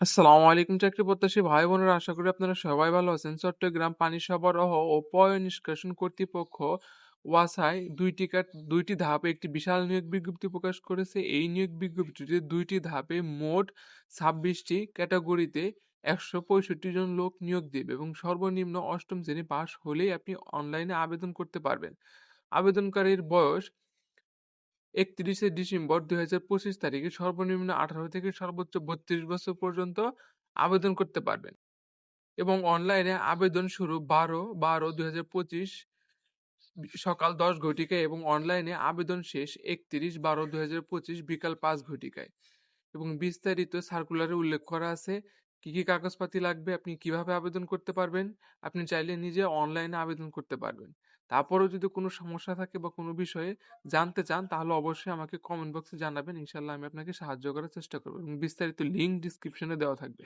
আসসালামু আলাইকুম চাকরি প্রত্যাশী ভাই বোনেরা, আশা করি আপনারা সবাই ভালো আছেন। চট্টগ্রাম পানি সরবরাহ ও পয় নিষ্কাশন কর্তৃপক্ষ ওয়াসায় দুইটি দুইটি ধাপে একটি বিশাল নিয়োগ বিজ্ঞপ্তি প্রকাশ করেছে। এই নিয়োগ বিজ্ঞপ্তিতে দুইটি ধাপে মোট ছাব্বিশটি ক্যাটাগরিতে একশো পঁয়ষট্টি জন লোক নিয়োগ দেবে এবং সর্বনিম্ন অষ্টম শ্রেণি পাশ হলেই আপনি অনলাইনে আবেদন করতে পারবেন। আবেদনকারীর বয়স একত্রিশে ডিসেম্বর দুই হাজার পঁচিশ তারিখে সর্বনিম্ন আঠারো থেকে সর্বোচ্চ বত্রিশ বছর পর্যন্ত আবেদন করতে পারবেন এবং অনলাইনে আবেদন শুরু বারো বারো দুই সকাল দশ ঘটিকায় এবং অনলাইনে আবেদন শেষ একত্রিশ বারো দুই বিকাল পাঁচ ঘটিকায় এবং বিস্তারিত সার্কুলারে উল্লেখ করা আছে কি, কী কাগজপাতি লাগবে? আপনি কীভাবে আবেদন করতে পারবেন? আপনি চাইলে নিজে অনলাইনে আবেদন করতে পারবেন। তারপরেও যদি কোনো সমস্যা থাকে বা কোনো বিষয়ে জানতে চান, তাহলে অবশ্যই আমাকে কমেন্ট বক্সে জানাবেন। ইনশাল্লাহ আমি আপনাকে সাহায্য করার চেষ্টা করব এবং বিস্তারিত লিঙ্ক ডিসক্রিপশনে দেওয়া থাকবে।